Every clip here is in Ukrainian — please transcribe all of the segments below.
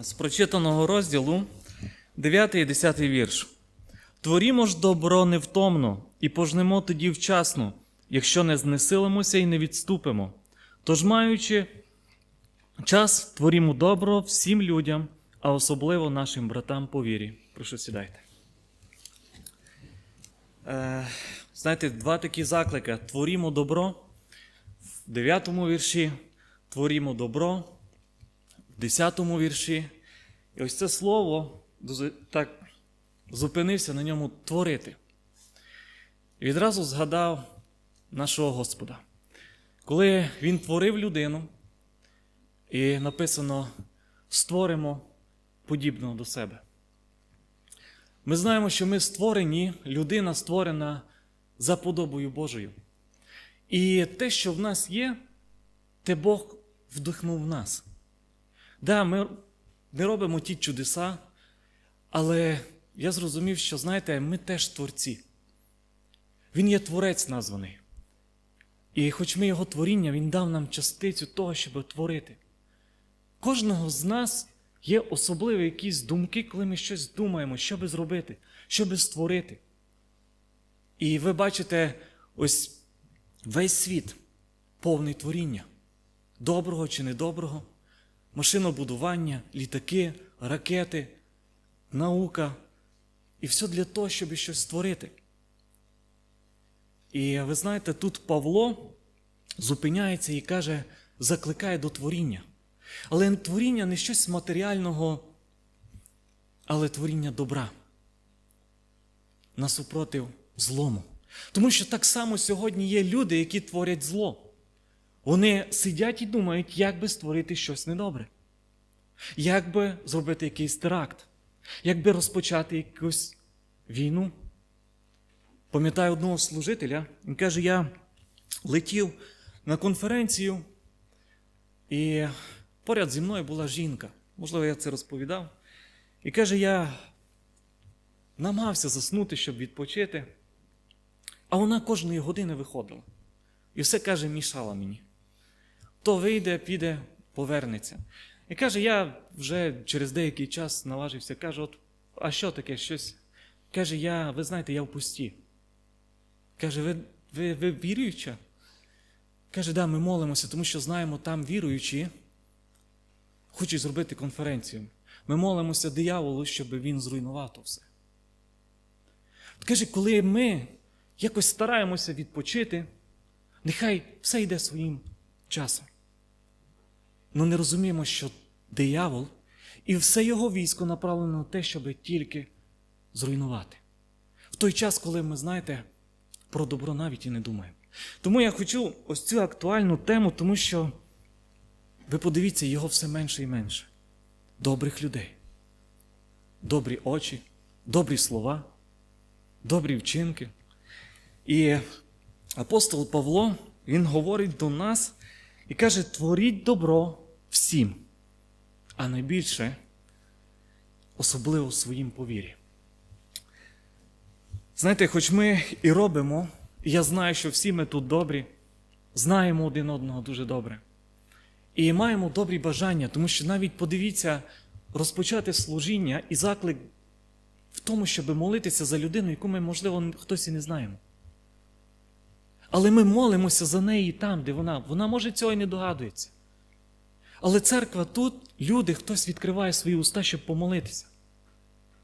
з прочитаного розділу 9 і 10 вірш. Творімо ж добро невтомно і пожнемо тоді вчасно, якщо не знесилимося і не відступимо. Тож, маючи час, творімо добро всім людям, а особливо нашим братам по вірі. Прошу сідайте. Е, знаєте, два такі заклики: творімо добро в 9 вірші, творімо добро 10 вірші. І ось це слово так зупинився на ньому творити. І відразу згадав нашого Господа. Коли Він творив людину, і написано створимо подібного до себе. Ми знаємо, що ми створені, людина створена за подобою Божою. І те, що в нас є, те Бог вдихнув в нас. Да, ми не робимо ті чудеса, але я зрозумів, що, знаєте, ми теж творці. Він є творець названий. І хоч ми його творіння, Він дав нам частицю того, щоб творити. Кожного з нас є особливі якісь думки, коли ми щось думаємо, що би зробити, що би створити. І ви бачите ось весь світ повний творіння, доброго чи недоброго, машинобудування, літаки, ракети, наука. І все для того, щоб щось створити. І ви знаєте, тут Павло зупиняється і каже, закликає до творіння. Але творіння не щось матеріального, але творіння добра. Насупротив злому. Тому що так само сьогодні є люди, які творять зло. Вони сидять і думають, як би створити щось недобре, як би зробити якийсь теракт, як би розпочати якусь війну. Пам'ятаю одного служителя, він каже, я летів на конференцію, і поряд зі мною була жінка. Можливо, я це розповідав. І каже, я намагався заснути, щоб відпочити, а вона кожної години виходила. І все каже, мішала мені. То вийде, піде, повернеться. І каже, я вже через деякий час наважився, каже, от, а що таке щось? Каже, я, ви знаєте, я в пусті. Каже, ви, ви, ви віруюча? Каже, да, ми молимося, тому що знаємо, там віруючі хочуть зробити конференцію. Ми молимося дияволу, щоб він зруйнував то все. От Каже, коли ми якось стараємося відпочити, нехай все йде своїм часом. Ну не розуміємо, що диявол і все його військо направлено на те, щоб тільки зруйнувати. В той час, коли ми, знаєте, про добро навіть і не думаємо. Тому я хочу ось цю актуальну тему, тому що ви подивіться, його все менше і менше. Добрих людей, добрі очі, добрі слова, добрі вчинки. І апостол Павло, він говорить до нас і каже: творіть добро всім, а найбільше, особливо своїм повірі. Знаєте, хоч ми і робимо, і я знаю, що всі ми тут добрі, знаємо один одного дуже добре. І маємо добрі бажання, тому що навіть подивіться, розпочати служіння і заклик в тому, щоб молитися за людину, яку ми, можливо, хтось і не знаємо. Але ми молимося за неї там, де вона. Вона може цього і не догадується. Але церква тут, люди, хтось відкриває свої уста, щоб помолитися.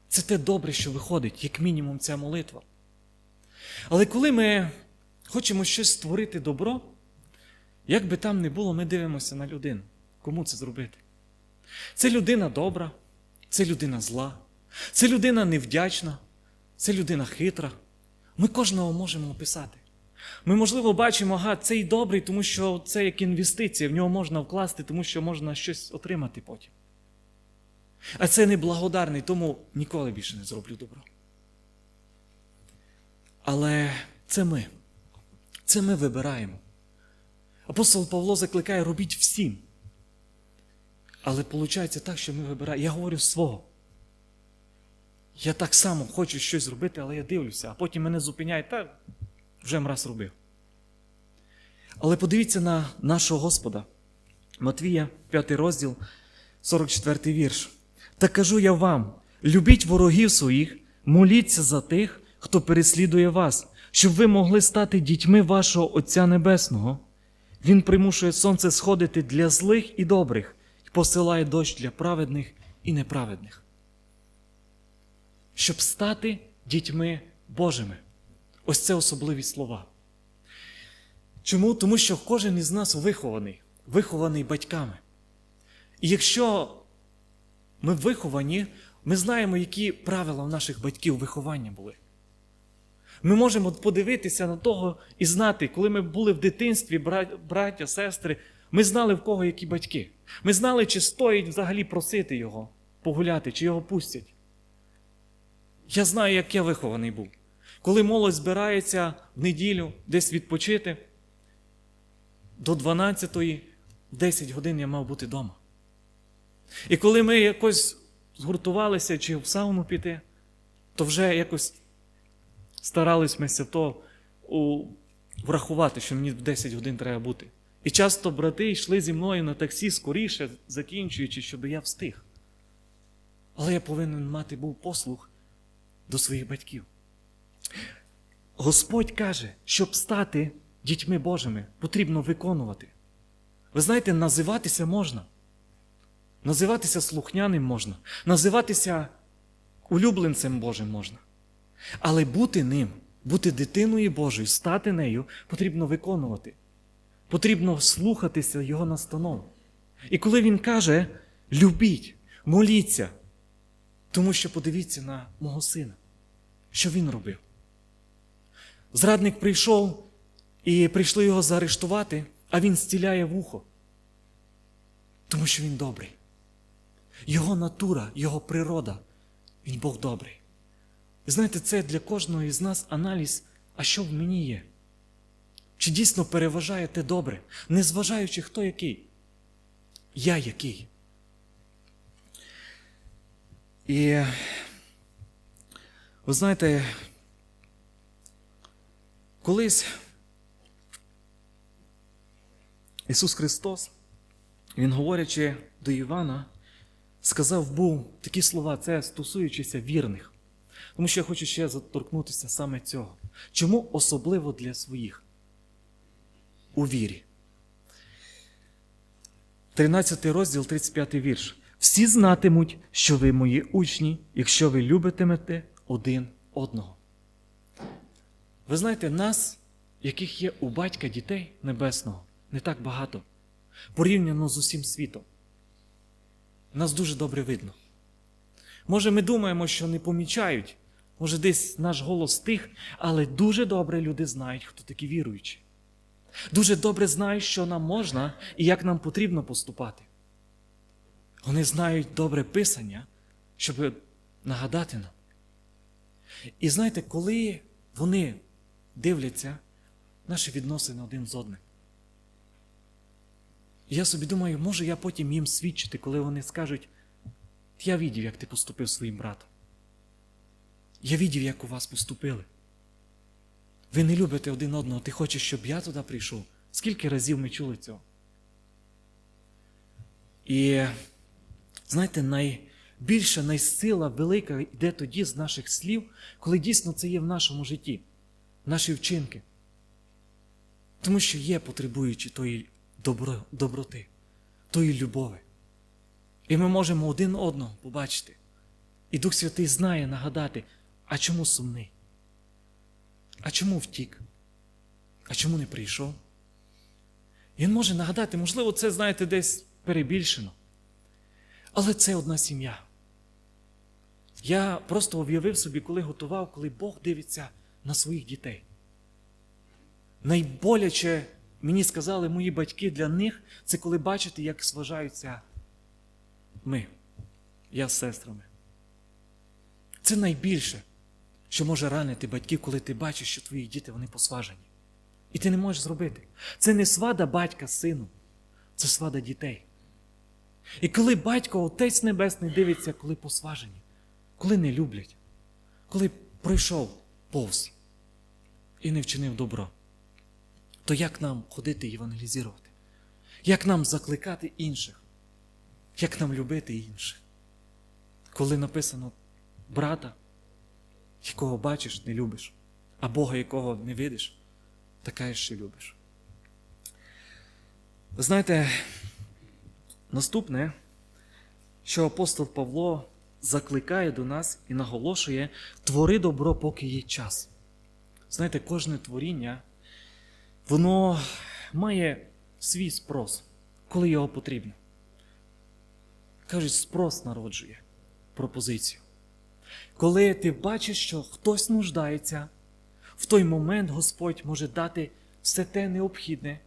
Це те добре, що виходить, як мінімум, ця молитва. Але коли ми хочемо щось створити добро, як би там не було, ми дивимося на людину. Кому це зробити? Це людина добра, це людина зла, це людина невдячна, це людина хитра. Ми кожного можемо описати. Ми, можливо, бачимо, ага, цей добрий, тому що це як інвестиція, в нього можна вкласти, тому що можна щось отримати потім. А це неблагодарний, тому ніколи більше не зроблю добро. Але це ми. Це ми вибираємо. Апостол Павло закликає робіть всім. Але виходить так, що ми вибираємо. Я говорю свого. Я так само хочу щось зробити, але я дивлюся, а потім мене зупиняють, та вже раз робив. Але подивіться на нашого Господа. Матвія, 5 розділ, 44 вірш. Та кажу я вам: любіть ворогів своїх, моліться за тих, хто переслідує вас, щоб ви могли стати дітьми вашого Отця Небесного. Він примушує сонце сходити для злих і добрих і посилає дощ для праведних і неправедних. Щоб стати дітьми Божими. Ось це особливі слова. Чому? Тому що кожен із нас вихований, вихований батьками. І якщо ми виховані, ми знаємо, які правила у наших батьків виховання були. Ми можемо подивитися на того і знати, коли ми були в дитинстві, браття, сестри, ми знали, в кого які батьки. Ми знали, чи стоїть взагалі просити його погуляти, чи його пустять. Я знаю, як я вихований був. Коли молодь збирається в неділю десь відпочити, до 12-ї, 10 годин я мав бути вдома. І коли ми якось згуртувалися чи в сауну піти, то вже якось старались ми то врахувати, що мені в 10 годин треба бути. І часто брати йшли зі мною на таксі скоріше, закінчуючи, щоб я встиг. Але я повинен мати був послух до своїх батьків. Господь каже, щоб стати дітьми Божими, потрібно виконувати. Ви знаєте, називатися можна. Називатися слухняним можна, називатися улюбленцем Божим можна. Але бути ним, бути дитиною Божою, стати нею, потрібно виконувати. Потрібно слухатися Його настанов. І коли Він каже, любіть, моліться, тому що подивіться на мого сина, що він робив. Зрадник прийшов і прийшли його заарештувати, а він стіляє вухо, тому що він добрий. Його натура, його природа, він Бог добрий. І знаєте, це для кожного із нас аналіз, а що в мені є? Чи дійсно переважає те добре, незважаючи, хто який? Я який? І ви знаєте, колись Ісус Христос, Він говорячи до Івана, сказав був такі слова, це стосуючися вірних. Тому що я хочу ще заторкнутися саме цього. Чому особливо для своїх? У вірі. 13 розділ, 35 вірш. Всі знатимуть, що ви мої учні, якщо ви любитимете один одного. Ви знаєте, нас, яких є у батька дітей небесного, не так багато. Порівняно з усім світом. Нас дуже добре видно. Може, ми думаємо, що не помічають, може, десь наш голос тих, але дуже добре люди знають, хто такі віруючі. Дуже добре знають, що нам можна і як нам потрібно поступати. Вони знають добре писання, щоб нагадати нам. І знаєте, коли вони дивляться наші відносини один з одним. Я собі думаю, може я потім їм свідчити, коли вони скажуть, я відів, як ти поступив своїм братом. Я відів, як у вас поступили. Ви не любите один одного, ти хочеш, щоб я туди прийшов. Скільки разів ми чули цього? І знаєте, найбільша, найсила велика йде тоді з наших слів, коли дійсно це є в нашому житті, наші вчинки. Тому що є потребуючі тої добро, доброти, тої любові. І ми можемо один одного побачити. І Дух Святий знає нагадати, а чому сумний? А чому втік? А чому не прийшов? Він може нагадати, можливо, це, знаєте, десь перебільшено. Але це одна сім'я. Я просто уявив собі, коли готував, коли Бог дивиться на своїх дітей. Найболяче мені сказали мої батьки для них, це коли бачити, як сважаються ми, я з сестрами. Це найбільше, що може ранити батьків, коли ти бачиш, що твої діти вони посважені. І ти не можеш зробити. Це не свада батька з сином, це свада дітей. І коли батько, Отець Небесний, дивиться, коли посважені, коли не люблять, коли пройшов повз і не вчинив добро, то як нам ходити і евангелізувати? Як нам закликати інших? Як нам любити інших? коли написано брата, якого бачиш, не любиш, а Бога, якого не видиш, така що любиш. Знаєте, наступне, що апостол Павло закликає до нас і наголошує: твори добро, поки є час. Знаєте, кожне творіння, воно має свій спрос, коли його потрібно. Кажуть, спрос народжує пропозицію. Коли ти бачиш, що хтось нуждається, в той момент Господь може дати все те необхідне,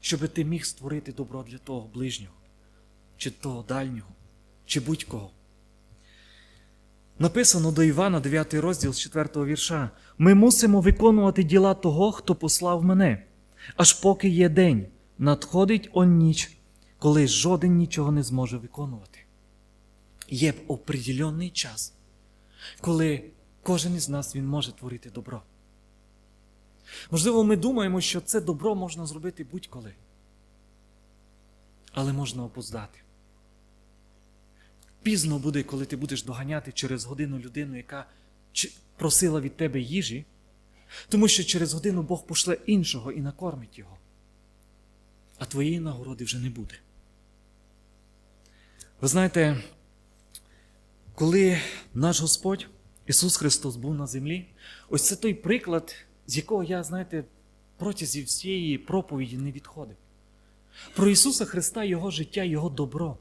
щоб ти міг створити добро для того ближнього, чи того дальнього, чи будь-кого. Написано до Івана, 9 розділ з 4 вірша. Ми мусимо виконувати діла того, хто послав мене, аж поки є день, надходить он ніч, коли жоден нічого не зможе виконувати. Є определенний час, коли кожен із нас він може творити добро. Можливо, ми думаємо, що це добро можна зробити будь-коли. Але можна опоздати. Пізно буде, коли ти будеш доганяти через годину людину, яка просила від тебе їжі, тому що через годину Бог пошле іншого і накормить його. А твоєї нагороди вже не буде. Ви знаєте, коли наш Господь Ісус Христос був на землі, ось це той приклад, з якого я, знаєте, протязі всієї проповіді не відходив. Про Ісуса Христа, Його життя, Його добро,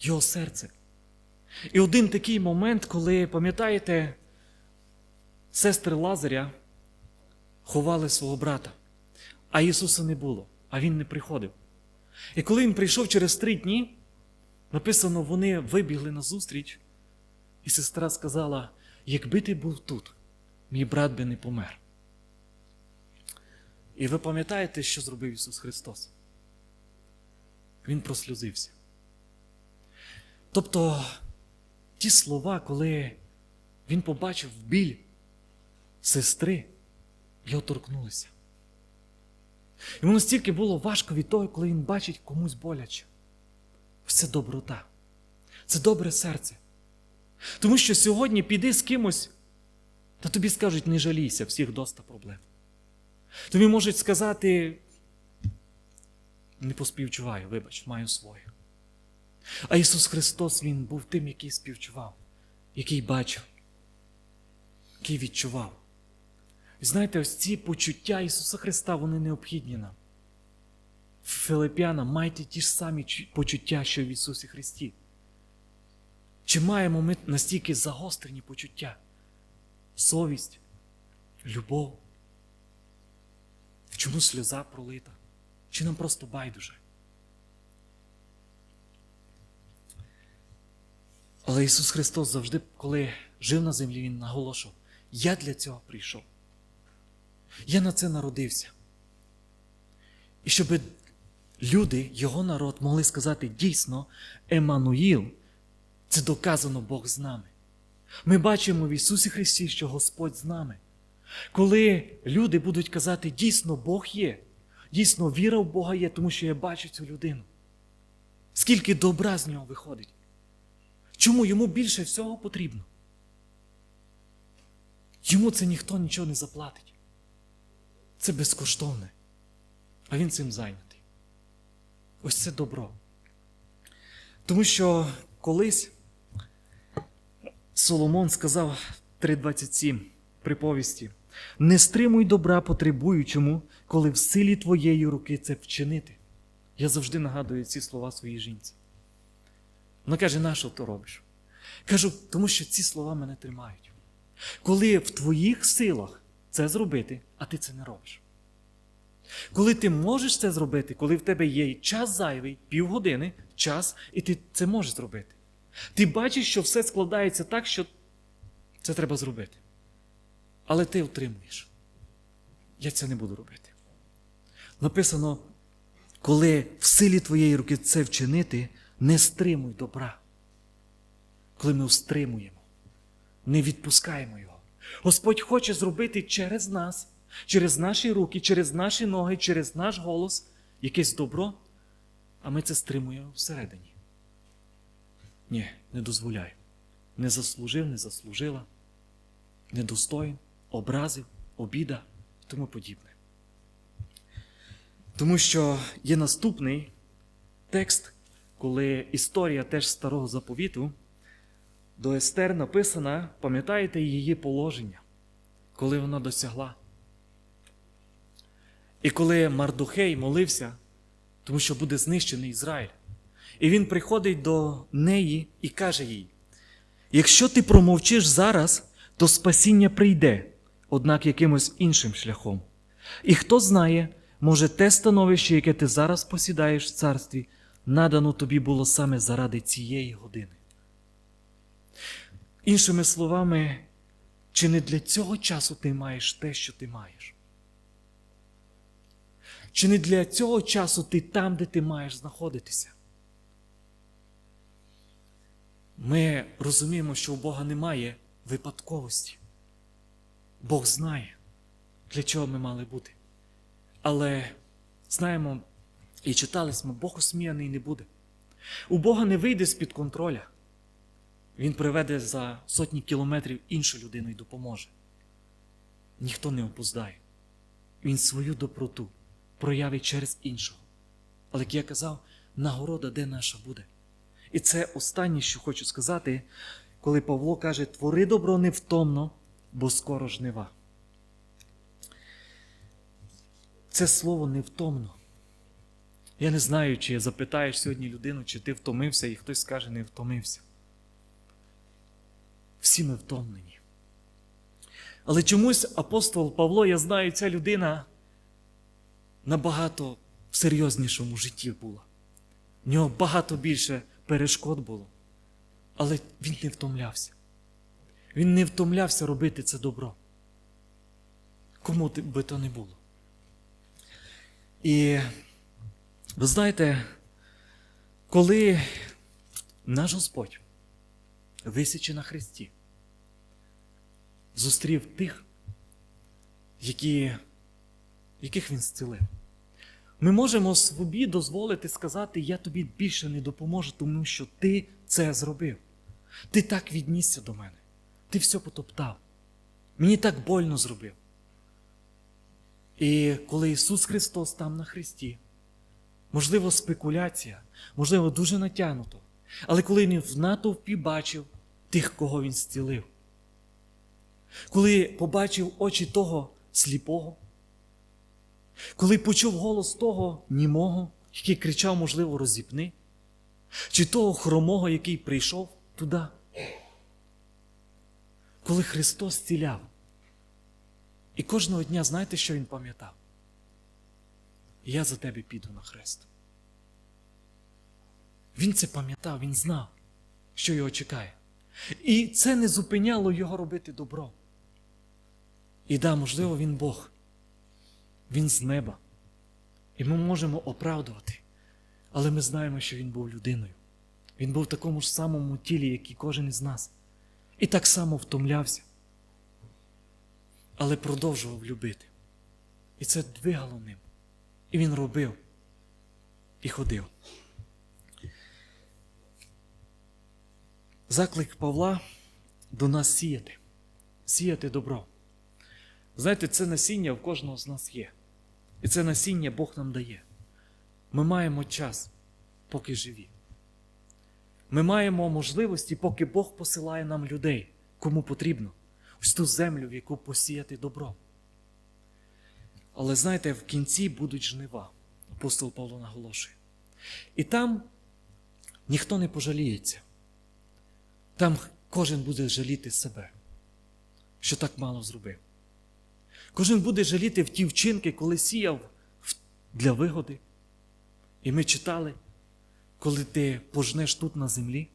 Його серце. І один такий момент, коли, пам'ятаєте, сестри Лазаря ховали свого брата, а Ісуса не було, а Він не приходив. І коли Він прийшов через три дні, написано, вони вибігли на зустріч, і сестра сказала: якби ти був тут, мій брат би не помер. І ви пам'ятаєте, що зробив Ісус Христос? Він прослюзився. Тобто, ті слова, коли він побачив біль сестри, його торкнулися. Йому настільки було важко від того, коли він бачить комусь боляче. Це доброта, це добре серце. Тому що сьогодні піди з кимось, та тобі скажуть, не жалійся, всіх доста проблем. Тобі можуть сказати, не поспівчуваю, вибач, маю своє. А Ісус Христос, Він був тим, який співчував, який бачив, який відчував. І знаєте, ось ці почуття Ісуса Христа, вони необхідні нам. Филип'янам, майте ті ж самі почуття, що в Ісусі Христі. Чи маємо ми настільки загострені почуття? Совість, любов? Чому сльоза пролита? Чи нам просто байдуже? Але Ісус Христос завжди, коли жив на землі, Він наголошував: Я для цього прийшов. Я на це народився. І щоб люди, Його народ, могли сказати дійсно, Еммануїл, це доказано Бог з нами. Ми бачимо в Ісусі Христі, що Господь з нами. Коли люди будуть казати, дійсно Бог є, дійсно віра в Бога є, тому що я бачу цю людину. Скільки добра з нього виходить. Чому йому більше всього потрібно? Йому це ніхто нічого не заплатить. Це безкоштовне. А він цим зайнятий. Ось це добро. Тому що колись Соломон сказав 3.27 при повісті: Не стримуй добра потребуючому, коли в силі твоєї руки це вчинити. Я завжди нагадую ці слова своїй жінці. Вона каже, на що ти робиш? Кажу, тому що ці слова мене тримають. Коли в твоїх силах це зробити, а ти це не робиш. Коли ти можеш це зробити, коли в тебе є час зайвий, півгодини, час, і ти це можеш зробити. Ти бачиш, що все складається так, що це треба зробити. Але ти утримуєш. Я це не буду робити. Написано, коли в силі твоєї руки це вчинити, не стримуй добра. Коли ми стримуємо, не відпускаємо його. Господь хоче зробити через нас, через наші руки, через наші ноги, через наш голос якесь добро, а ми це стримуємо всередині. Ні, не дозволяю. не заслужив, не заслужила, недостоїн, образив, обіда і тому подібне. Тому що є наступний текст, коли історія теж старого заповіту до Естер написана, пам'ятаєте її положення, коли вона досягла. І коли Мардухей молився, тому що буде знищений Ізраїль, і він приходить до неї і каже їй: якщо ти промовчиш зараз, то спасіння прийде, однак якимось іншим шляхом. І хто знає, може, те становище, яке ти зараз посідаєш в царстві, надано тобі було саме заради цієї години. Іншими словами, чи не для цього часу ти маєш те, що ти маєш? Чи не для цього часу ти там, де ти маєш знаходитися? Ми розуміємо, що у Бога немає випадковості. Бог знає, для чого ми мали бути. Але знаємо і читали ми, Бог осміяний не буде. У Бога не вийде з-під контроля. Він приведе за сотні кілометрів іншу людину і допоможе. Ніхто не опоздає. Він свою доброту проявить через іншого. Але як я казав, нагорода де наша буде. І це останнє, що хочу сказати, коли Павло каже: твори добро невтомно, бо скоро жнива. Це слово невтомно. Я не знаю, чи запитаєш сьогодні людину, чи ти втомився, і хтось скаже, не втомився. Всі ми втомлені. Але чомусь апостол Павло, я знаю, ця людина набагато в серйознішому житті була. В нього багато більше перешкод було. Але він не втомлявся. Він не втомлявся робити це добро. Кому би то не було. І ви знаєте, коли наш Господь, висячи на Христі, зустрів тих, які, яких Він зцілив, ми можемо собі дозволити сказати, я тобі більше не допоможу, тому що ти це зробив. Ти так віднісся до мене. Ти все потоптав. Мені так больно зробив. І коли Ісус Христос там на Христі, можливо, спекуляція, можливо, дуже натягнуто, але коли Він в натовпі бачив тих, кого Він зцілив, коли побачив очі того сліпого, коли почув голос того німого, який кричав, можливо, розіпни, чи того хромого, який прийшов туди, коли Христос зціляв. І кожного дня знаєте, що він пам'ятав? Я за тебе піду на хрест. Він це пам'ятав, він знав, що його чекає. І це не зупиняло його робити добро. І да, можливо, він Бог. Він з неба. І ми можемо оправдувати. Але ми знаємо, що він був людиною. Він був в такому ж самому тілі, як і кожен із нас. І так само втомлявся. Але продовжував любити. І це двигало ним. І він робив і ходив. Заклик Павла до нас сіяти, сіяти добро. Знаєте, це насіння в кожного з нас є. І це насіння Бог нам дає. Ми маємо час, поки живі. Ми маємо можливості, поки Бог посилає нам людей, кому потрібно, ось ту землю, в яку посіяти добро. Але знаєте, в кінці будуть жнива, апостол Павло наголошує. І там ніхто не пожаліється. Там кожен буде жаліти себе, що так мало зробив. Кожен буде жаліти в ті вчинки, коли сіяв для вигоди. І ми читали, коли ти пожнеш тут на землі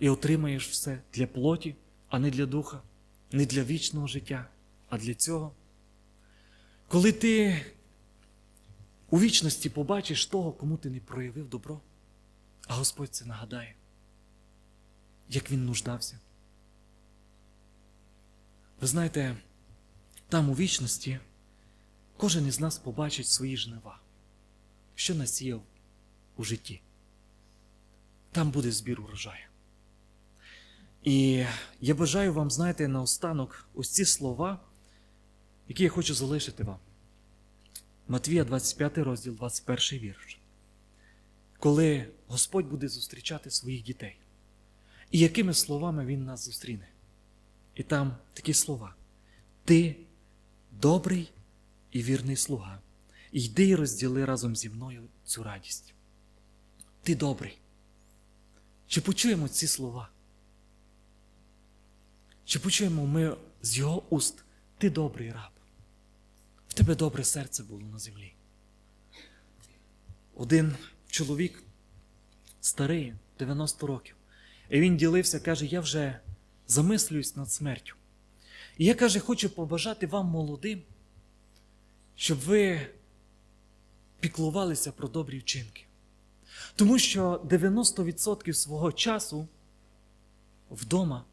і отримаєш все для плоті, а не для духа, не для вічного життя, а для цього. Коли ти у вічності побачиш того, кому ти не проявив добро, а Господь це нагадає, як він нуждався. Ви знаєте, там у вічності кожен із нас побачить свої жнива, що насіяв у житті. Там буде збір урожаю. І я бажаю вам, знаєте, наостанок ось ці слова, які я хочу залишити вам. Матвія, 25 розділ, 21 вірш. Коли Господь буде зустрічати своїх дітей, і якими словами Він нас зустріне. І там такі слова: Ти добрий і вірний слуга, йди і розділи разом зі мною цю радість. Ти добрий. Чи почуємо ці слова? Чи почуємо ми з його уст Ти добрий раб? В тебе добре серце було на землі. Один чоловік старий, 90 років, і він ділився, каже: Я вже замислююсь над смертю. І я каже, хочу побажати вам, молодим, щоб ви піклувалися про добрі вчинки. Тому що 90% свого часу вдома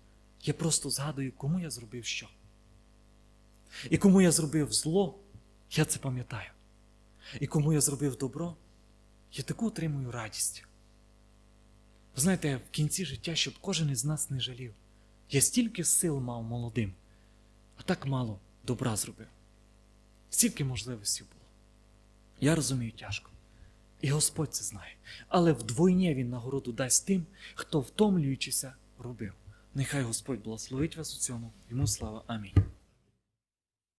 я просто згадую, кому я зробив що. І кому я зробив зло, я це пам'ятаю. І кому я зробив добро, я таку отримую радість. Ви знаєте, в кінці життя, щоб кожен із нас не жалів. Я стільки сил мав молодим, а так мало добра зробив. Стільки можливостей було. Я розумію тяжко. І Господь це знає. Але вдвойні Він нагороду дасть тим, хто втомлюючися робив. Нехай Господь благословить вас у цьому. Йому слава. Амінь.